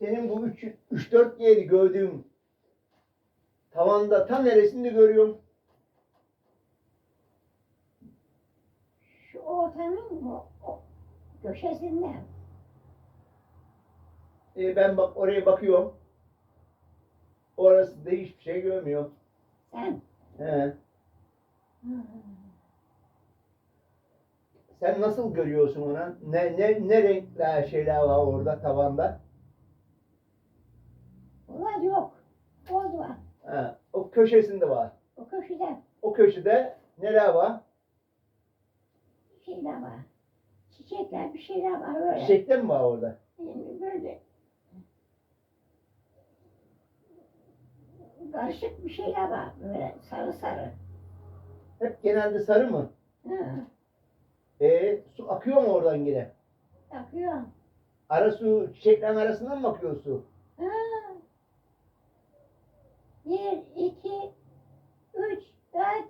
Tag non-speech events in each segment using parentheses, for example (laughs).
senin bu 3-4 yeri gördüğüm tavanda tam neresinde görüyorum? Şu ortanın o köşesinde. E, ben bak oraya bakıyorum. Orası da hiçbir şey görmüyor. Sen. He. Sen nasıl görüyorsun onu? Ne ne ne renkler şeyler var orada tavanda? Ulan yok. Orada var. Ha, o köşesinde var. O köşede O köşede neler var? şeyler var. Çiçekler bir şeyler var öyle. Çiçekler mi var orada? Yani böyle karışık bir şeyler var böyle sarı sarı. Hep genelde sarı mı? Hı, E su akıyor mu oradan yine? akıyor. Ara su çiçeklerin arasından mı akıyor su? Ha. Bir, iki, üç, dört,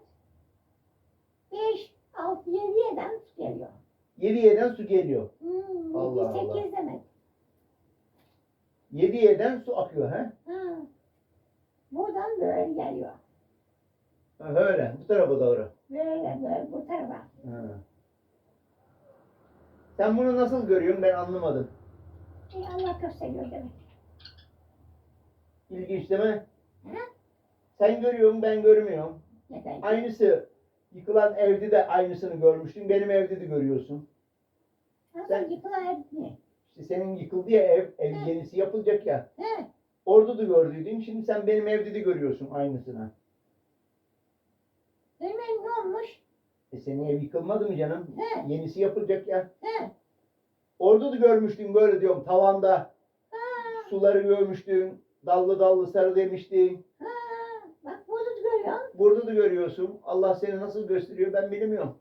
beş, altı, yedi yeden su geliyor. Yedi yerden su geliyor. Hmm, Allah yedi, Allah. sekiz demek. Yedi yerden su akıyor he? Ha. Buradan böyle geliyor. Ha, Öyle bu tarafa doğru. Böyle böyle bu tarafa. Ha. Sen bunu nasıl görüyorsun ben anlamadım. Ey Allah gösteriyor demek. İlginç değil mi? Hı? Sen görüyorsun ben görmüyorum. Neden? Aynısı yıkılan evde de aynısını görmüştün. Benim evde de görüyorsun. Nasıl sen- yıkılan ev mi? İşte senin yıkıldı ya ev, ev Hı. yenisi yapılacak ya. He. Orada da gördüydün. Şimdi sen benim evde de görüyorsun aynısını. Benim ne olmuş? E senin ev yıkılmadı mı canım? He. Yenisi yapılacak ya. He. Orada da görmüştün böyle diyorum tavanda. Ha. Suları görmüştün. Dallı dallı sarı demiştin. Ha. Bak bunu da görüyorsun. Burada da görüyorsun. Allah seni nasıl gösteriyor ben bilmiyorum.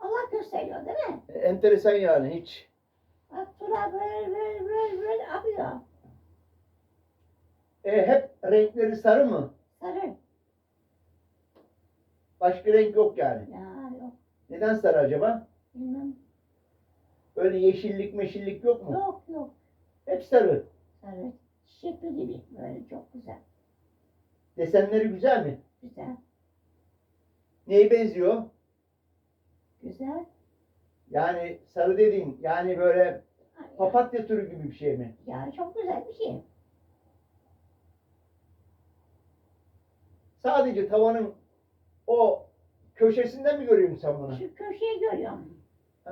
Allah gösteriyor değil mi? E, enteresan yani hiç. Bak sular böyle böyle böyle böyle akıyor. E, hep renkleri sarı mı? Sarı. Başka renk yok yani. Ya yok. Neden sarı acaba? Bilmem. Öyle yeşillik meşillik yok mu? Yok yok. Hep sarı. Sarı. Çiçekli gibi. Böyle çok güzel. Desenleri güzel mi? Güzel. Neye benziyor? Güzel. Yani sarı dediğin yani böyle Ay, papatya türü gibi bir şey mi? Ya çok güzel bir şey. Sadece tavanın o köşesinden mi görüyorsun sen bunu? Şu köşeyi görüyorum.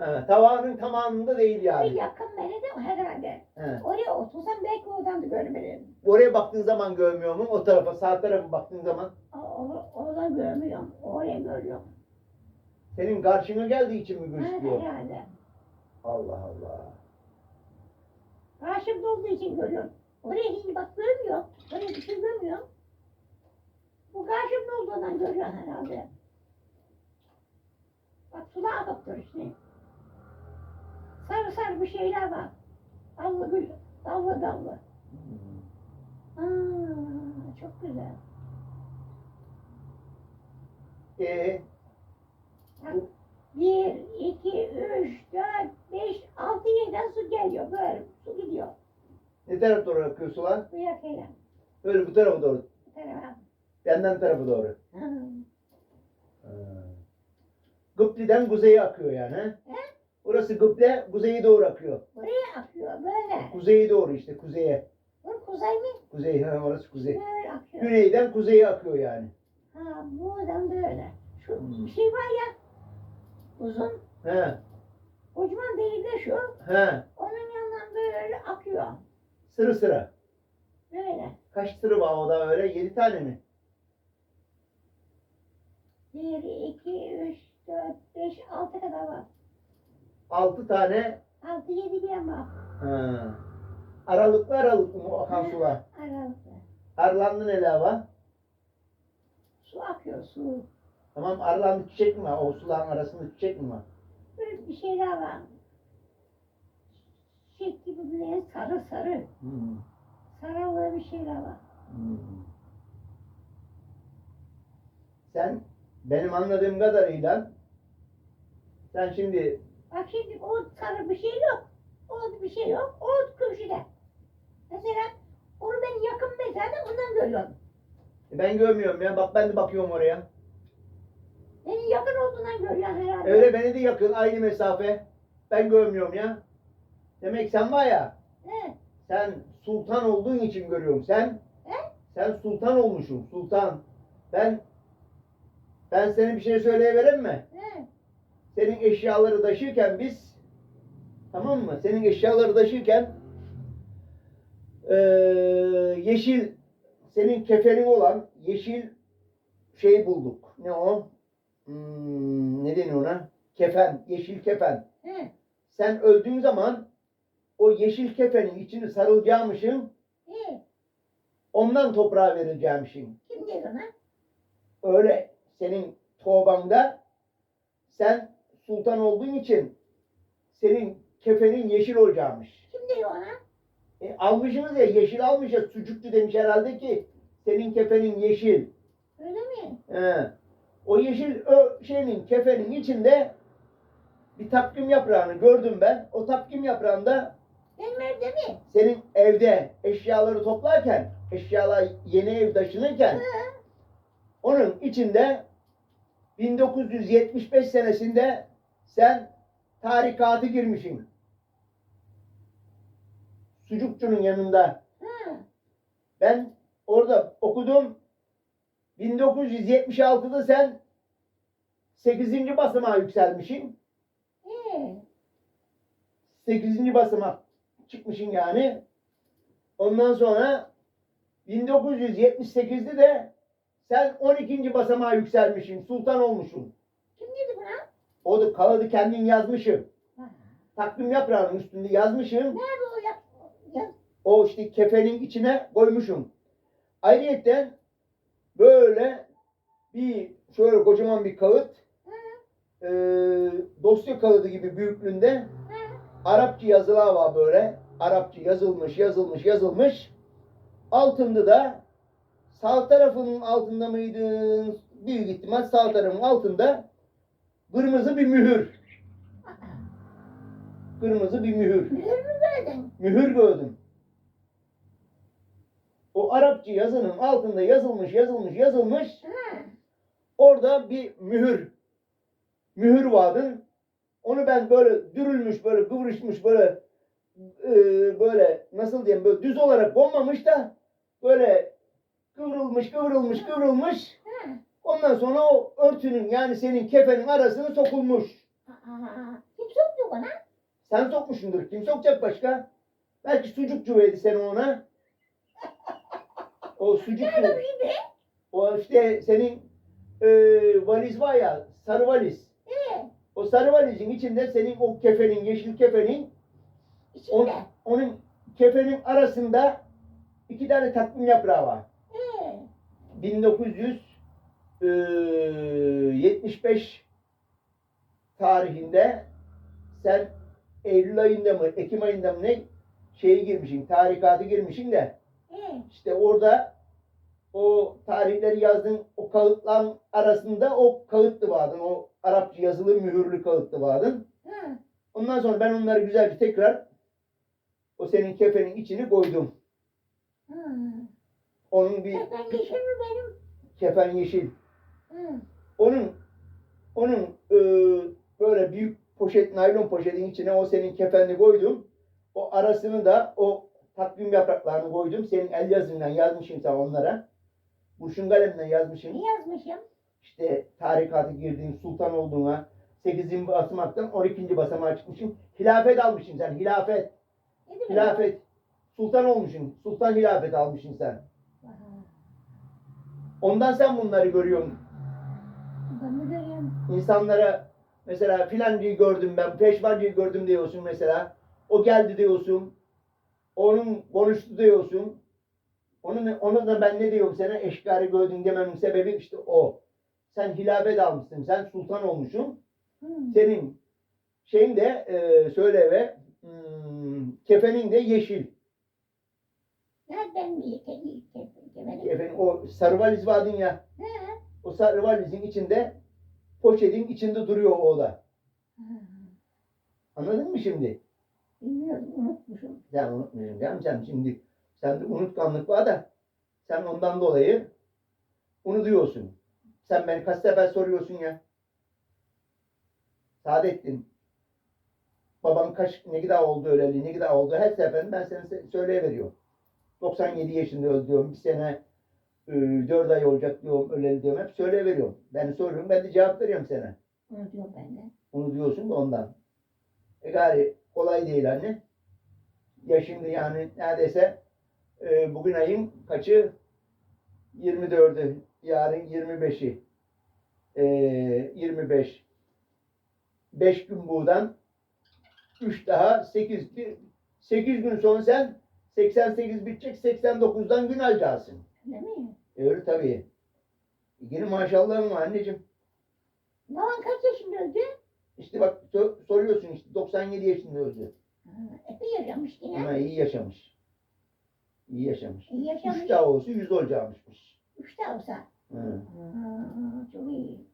Ha, tavanın tamamında değil Bir yani. yakın beni de herhalde. Ha. Oraya otursam belki oradan da görebilirim. Oraya baktığın zaman görmüyor mu? O tarafa sağ tarafa baktığın zaman O- o- Oradan görmüyorum. Oraya görüyorum. senin karşına geldiği için mi Ha, gözüküyor? herhalde. Allah Allah. Karşımda olduğu için görüyorum. Oraya hiç bak görmüyor. Oraya bir şey görmüyor. Bu karşımda olduğundan görüyor herhalde. Bak sulağa bakıyor işte. Sarı sarı bir şeyler var. Dallı gül, dallı dallı. Hmm. Aa, çok güzel. Ee, Bak, bir, iki, üç, dört, beş, altı yerden su geliyor. Böyle su gidiyor. ne tarafa doğru akıyor sular? Bu yakayla. Böyle bu tarafa doğru. Bu tarafa. Benden tarafa doğru. Ha. Ha. Gıpli'den kuzeye akıyor yani. he? Orası Gıple, kuzeye doğru akıyor. Buraya akıyor böyle. Kuzeye doğru işte, kuzeye. Bu kuzey mi? Kuzey, ha, orası kuzey. Böyle akıyor. Güneyden kuzeye akıyor yani. Ha buradan böyle. Şu Hmm. bir şey var ya. Uzun. He, Kocaman değil de şu. he. Onun yanından böyle akıyor. Sıra sıra. Böyle. Kaç sıra var o da öyle? Yedi tane mi? Bir, iki, üç, dört, beş, altı kadar var. Altı tane. Altı, yedi bir ama. Ha. Aralıklı aralıklı mı akan sular? Aralıklı. Arlandı neler var? Su akıyor su. Tamam arlandı çiçek mi var? O suların arasında çiçek mi var? Böyle bir şeyler var. Çiçek gibi bir sarı sarı. Hmm. Sarılı bir şeyler var. Hmm. Sen benim anladığım kadarıyla sen şimdi Bak şimdi o sarı bir şey yok. O bir şey yok. O köşede. görüyorsun. E Ben görmüyorum ya. Bak ben de bakıyorum oraya. Beni yakın olduğundan görüyorsun herhalde. Öyle beni de yakın aynı mesafe. Ben görmüyorum ya. Demek sen var ya. He. Sen sultan olduğun için görüyorum. Sen He? sen sultan olmuşsun. Sultan. Ben ben sana bir şey söyleyivereyim mi? He. Senin eşyaları taşırken biz tamam mı? Senin eşyaları taşırken eee, yeşil senin kefenin olan yeşil şey bulduk. Ne o? Hmm, ne deniyor ona? Kefen. Yeşil kefen. He. Sen öldüğün zaman o yeşil kefenin içini sarılacağımışın He. ondan toprağa verileceğimişin. Kim diyor ona? Öyle senin tovbanda sen sultan olduğun için senin kefenin yeşil olacakmış. Kim diyor ona? E, almışsınız ya yeşil almışız. Sucukçu demiş herhalde ki senin kefenin yeşil. Öyle mi? He. O yeşil o şeyin kefenin içinde bir takvim yaprağını gördüm ben. O takvim yaprağında Benim evde mi? senin evde eşyaları toplarken, eşyalar yeni ev taşınırken onun içinde 1975 senesinde sen tarikatı girmişsin. Sucukçunun yanında. He. Ben orada okudum. 1976'da sen 8. basamağa yükselmişsin. He. 8. basamak çıkmışsın yani. Ondan sonra 1978'de de sen 12. basamağa yükselmişsin. Sultan olmuşsun. Kim dedi? O da kağıdı kendin yazmışsın. Ha. Takvim yaprağının üstünde yazmışsın. Nerede o ya? ya? O işte kefenin içine koymuşum. Ayrıyeten böyle bir şöyle kocaman bir kağıt eee, dosya kağıdı gibi büyüklüğünde. Arapça yazılar var böyle. Arapça yazılmış, yazılmış, yazılmış. Altında da sağ tarafının altında mıydı? Büyük ihtimal sağ tarafın altında kırmızı bir mühür. Kırmızı bir mühür. Mühür mü verdin? Mühür gördüm. O Arapça yazının altında yazılmış, yazılmış, yazılmış. Ha. Orada bir mühür. Mühür vardı. Onu ben böyle dürülmüş, böyle kıvrışmış, böyle e, böyle nasıl diyeyim böyle düz olarak konmamış da böyle kıvrılmış, kıvrılmış, kıvrılmış. Ha. Ondan sonra o örtünün yani senin kefenin arasına sokulmuş. Aa, Kim soktu bana? Sen sokmuşsundur. Kim sokacak başka? Belki sucukçu verdi seni ona. (laughs) O sucukçu. Nerede be? O işte senin e, valiz var ya, sarı valiz. Ee, O sarı valizin içinde senin o kefenin, yeşil kefenin, on, içinde. onun kefenin arasında iki tane takvim yaprağı var. Ee, 1975 tarihinde sen Eylül ayında mı, Ekim ayında mı ne şeyi girmişsin, tarikatı girmişsin de ee, işte orada o tarihleri yazdığın o kağıtların arasında o kağıtlı vardın. O Arapça yazılı mühürlü kağıtlı vardın. ha. Ondan sonra ben onları güzelce tekrar o senin kefenin içini koydum. Ha. Onun bir Sen yeşil mi benim? kefen yeşil. Hı. Onun onun e, böyle büyük poşet, naylon poşetin içine o senin kefenini koydum. O arasını da o takvim yapraklarını koydum. Senin el yazından yazmışım sen onlara. Kurşun kalemle yazmışım. Ne yazmışım? İşte tarikatı girdiğin sultan olduğuna 8. basamaktan 12. basamağa çıkmışsın. Hilafet almışsın sen. Hilafet. Ne? Hilafet. Sultan olmuşsun. Sultan hilafet almışsın sen. Ondan sen bunları görüyorsun. İnsanlara mesela filancıyı gördüm ben, peşvancıyı gördüm diyorsun mesela. O geldi diyorsun. Onun konuştu diyorsun. Onun, onu da ben ne diyorum sana eşkari gördün dememin sebebi işte o. Sen hilafet almışsın. Sen sultan olmuşsun. Hı. Senin şeyin de e, söyle ve hmm, kefenin de yeşil. Nereden bir kemerim? Kefenin o sarı valiz vardın ya. Ha. O sarı valizin içinde poşetin içinde duruyor o. Ha. Anladın mı şimdi? Bilmiyorum unutmuşum. Sen unutmuyorsun canım sen şimdi. Sende unutkanlık var da Sen ondan dolayı bunu diyorsun. Sen beni kaç sefer soruyorsun ya. Saadettin. Baban kaç ne kadar oldu öleli, ne kadar oldu her seferinde ben sana söyleyiveriyorum. 97 yaşında öldü diyorum. Bir sene e, 4 ay olacak diyorum öleli diyorum. Hep söyleyiveriyorum. Ben soruyorum ben de cevap veriyorum sana. Onu diyorum ben de. Onu diyorsun da ondan. E gari kolay değil anne. Ya şimdi yani neredeyse e, bugün ayın kaçı? 24'ü. Yarın 25'i. E, 25. 5 gün buradan 3 daha 8 8 gün sonra sen 88 bitecek 89'dan gün alacaksın. Değil mi? Öyle tabii. Yine maşallahın var anneciğim. Baban kaç yaşında öldü? İşte bak so- soruyorsun işte 97 yaşında öldü. Ha, epey yaşamış yine. Ama iyi yaşamış. İyi yaşamış. İyi yaşamış. Üç daha olsa yüz olacakmışmış. Üç de olsa. Hı. Ha, çok iyi.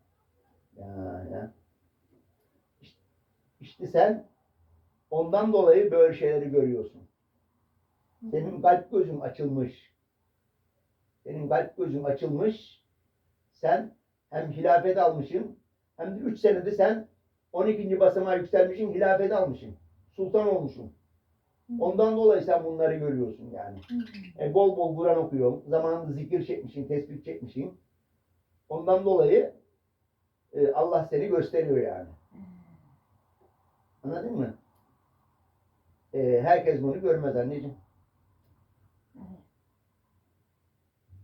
Ya, ya. İşte, işte sen ondan dolayı böyle şeyleri görüyorsun. Senin kalp gözün açılmış. Senin kalp gözün açılmış. Sen hem hilafet almışsın hem de üç senede sen 12. basamağa yükselmişsin, hilafet almışsın. Sultan olmuşsun. Ondan dolayı sen bunları görüyorsun yani. E, bol bol Kur'an okuyorum. Zamanında zikir çekmişim, tesbih çekmişim. Ondan dolayı e, Allah seni gösteriyor yani. Anladın mı? E, herkes bunu görmez anneciğim.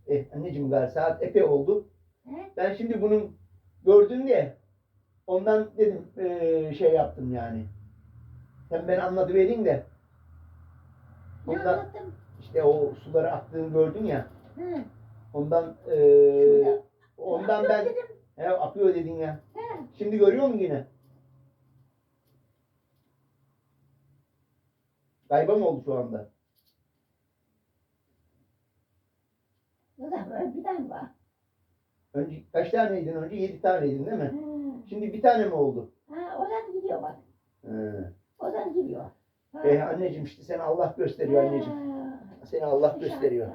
Eh anneciğim galiba saat epey oldu. He? Ben şimdi bunun gördün diye ondan dedim e, şey yaptım yani. Sen beni anlatıverin de Ne Ondan- anlattım? işte o suları aktığını gördün ya. Hı. Ondan e, Şurada. ondan ben dedim. he, akıyor dedin ya. He. Şimdi görüyor musun yine? Kayba mı oldu şu anda? O da böyle bir tane var. Önce kaç taneydin önce? Yedi taneydin değil mi? Şimdi bir tane mi oldu? Ha, oradan gidiyor bak. Hı. Oradan gidiyor. Ha. Eh anneciğim işte seni Allah gösteriyor anneciğim. Ha. Seni Allah İnşallah. gösteriyor.